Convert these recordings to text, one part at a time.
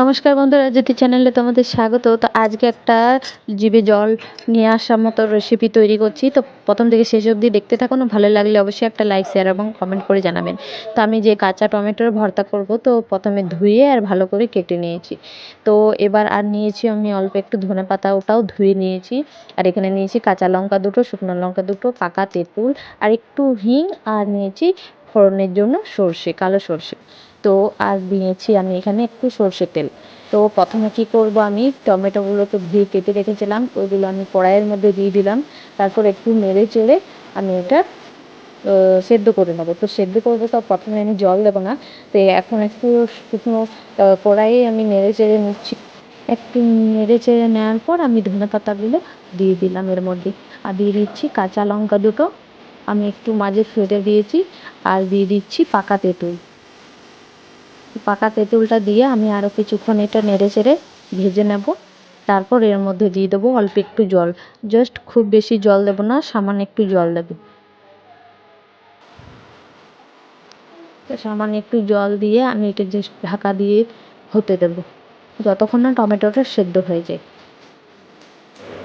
নমস্কার বন্ধুরা, জ্যোতি চ্যানেলে তোমাদের স্বাগত। তো আজকে একটা জিভে জল নিয়ে আসার মতো রেসিপি তৈরি করছি। তো প্রথম থেকে শেষ অবধি দেখতে থাকুন ভালো লাগলে অবশ্যই একটা লাইক শেয়ার এবং কমেন্ট করে জানাবেন। তো আমি যে কাঁচা টমেটোর ভর্তা করব, তো প্রথমে ধুয়ে আর ভালো করে কেটে নিয়েছি। তো এবার আর নিয়েছি আমি অল্প একটু ধনে পাতা, ওটাও ধুয়ে নিয়েছি। আর এখানে নিয়েছি কাঁচা লঙ্কা দুটো, শুকনো লঙ্কা দুটো, পাকা তেঁতুল, আর একটু হিং, আর নিয়েছি ফোড়নের জন্য সর্ষে, কালো সর্ষে। তো আর দিয়েছি আমি এখানে একটু সর্ষের তেল। তো প্রথমে কি করব আমি? টমেটোগুলোকে ধুয়ে কেটে রেখেছিলাম। ওইগুলো আমি কড়াইয়ের মধ্যে দিয়ে দিলাম। তারপর একটু নেড়ে চেড়ে আমি এটা সেদ্ধ করে নেব। তো সেদ্ধ করব তো প্রথমে আমি জল দেবো না। তো এখন একটু শুকনো কড়াইয়ে আমি নেড়ে চেড়ে নিচ্ছি। একটু নেড়ে চেড়ে নেওয়ার পর আমি ধনে পাতাগুলো দিয়ে দিলাম এর মধ্যে। আর দিয়ে দিচ্ছি কাঁচা লঙ্কা দুটো। আমি একটু মাঝে ফেটে দিয়েছি। আর দিয়ে দিচ্ছি পাকা তেঁতুল। পাকা তেঁতুলটা দিয়ে আমি আরও কিছুক্ষণ এটা নেড়ে চেড়ে ভেজে নেব। তারপর এর মধ্যে দিয়ে দেবো অল্প একটু জল। জাস্ট খুব বেশি জল দেব না, সামান্য একটু জল দেব। সামান্য একটু জল দিয়ে আমি এটা জাস্ট ঢাকা দিয়ে হতে দেব। যতক্ষণ না টমেটোটা সেদ্ধ হয়ে যায়।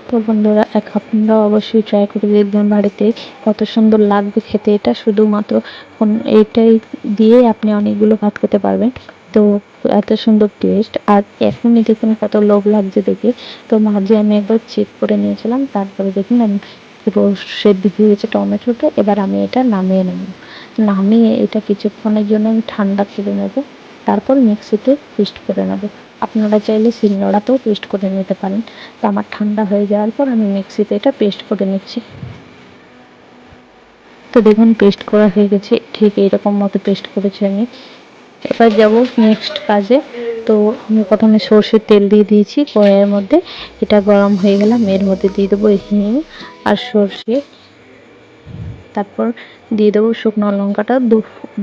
তো বন্ধুরা এক আপনারা অবশ্যই ট্রাই করে দেখবেন বাড়িতে কত সুন্দর লাগবে খেতে। এটা শুধুমাত্র এইটাই দিয়ে আপনি অনেকগুলো ভাত খেতে পারবেন। তো এত সুন্দর টেস্ট আর এখনই দেখুন কত লোভ লাগছে দেখে। তো মাঝে আমি একবার চেক করে নিয়েছিলাম, তারপরে দেখুন আমি পুরো সেদ্ধ হয়ে গেছে টমেটোটা। এবার আমি এটা নামিয়ে নেব। নামিয়ে এটা কিছুক্ষণের জন্য আমি ঠান্ডা করে নেব। তারপর মিক্সিতে পেস্ট করে নেব। আপনারা চাইলে শিলনোড়াতেও পেস্ট করে নিতে পারেন। তো আমার ঠান্ডা হয়ে যাওয়ার পর আমি মিক্সিতে এটা পেস্ট করে নিচ্ছি। তো দেখুন পেস্ট করা হয়ে গেছে। ঠিক এইরকম মতো পেস্ট করেছি আমি। এবার যাব নেক্সট কাজে। তো আমি প্রথমে সর্ষের তেল দিয়ে দিয়েছি। কড়াইয়ের মধ্যে এটা গরম হয়ে গেলাম এর মধ্যে দিয়ে দেবো হিং আর সর্ষে। তারপর দিয়ে দেবো শুকনো লঙ্কাটা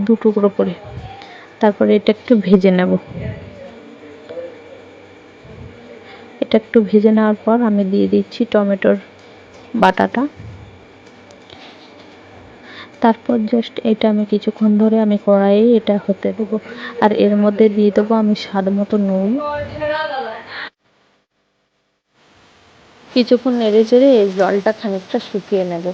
দু টুকরো করে। তারপরে এটা একটু ভেজে নেব। এটা একটু ভেজে নেওয়ার পর আমি দিয়ে দিচ্ছি টমেটোর বাটাটা। তারপর জাস্ট এটা আমি কিছুক্ষণ ধরে আমি কড়াইয়ে এটা হতে দেবো। আর এর মধ্যে দিয়ে দেবো আমি স্বাদ মতো নুন। কিছুক্ষণ নেড়ে চেড়ে এই জলটা খানিকটা শুকিয়ে নেব।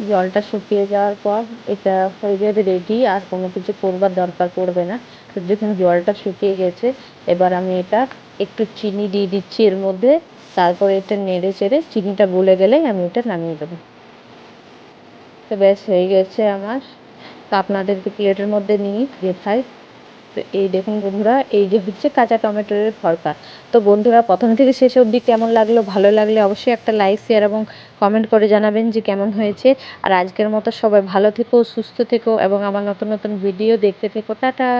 জলটা শুকিয়ে যাওয়ার পর এটা হয়ে যাবে রেডি আর কোনো কিছু করবার দরকার পড়বে না। তো যেখানে জলটা শুকিয়ে গেছে, এবার আমি এটা একটু চিনি দিয়ে দিচ্ছি এর মধ্যে, তারপর এটা নেড়ে চেড়ে চিনিটা গলে গেলেই আমি এটা নামিয়ে দেবো। তো ব্যাস হয়ে গেছে আমার। তো আপনাদেরকে প্লেটের মধ্যে নিয়ে দেখাই। তো এই দেখুন বন্ধুরা, এই যে হচ্ছে কাঁচা টমেটোর ভর্তা তো বন্ধুরা, প্রথম থেকে শেষ অবধি কেমন লাগল, ভালো লাগলে অবশ্যই একটা লাইক শেয়ার এবং কমেন্ট করে জানাবেন যে কেমন হয়েছে। আর আজকের মতো সবাই ভালো থেকো, সুস্থ থেকো এবং আমার নতুন নতুন ভিডিও দেখতে থেকো। টাটা!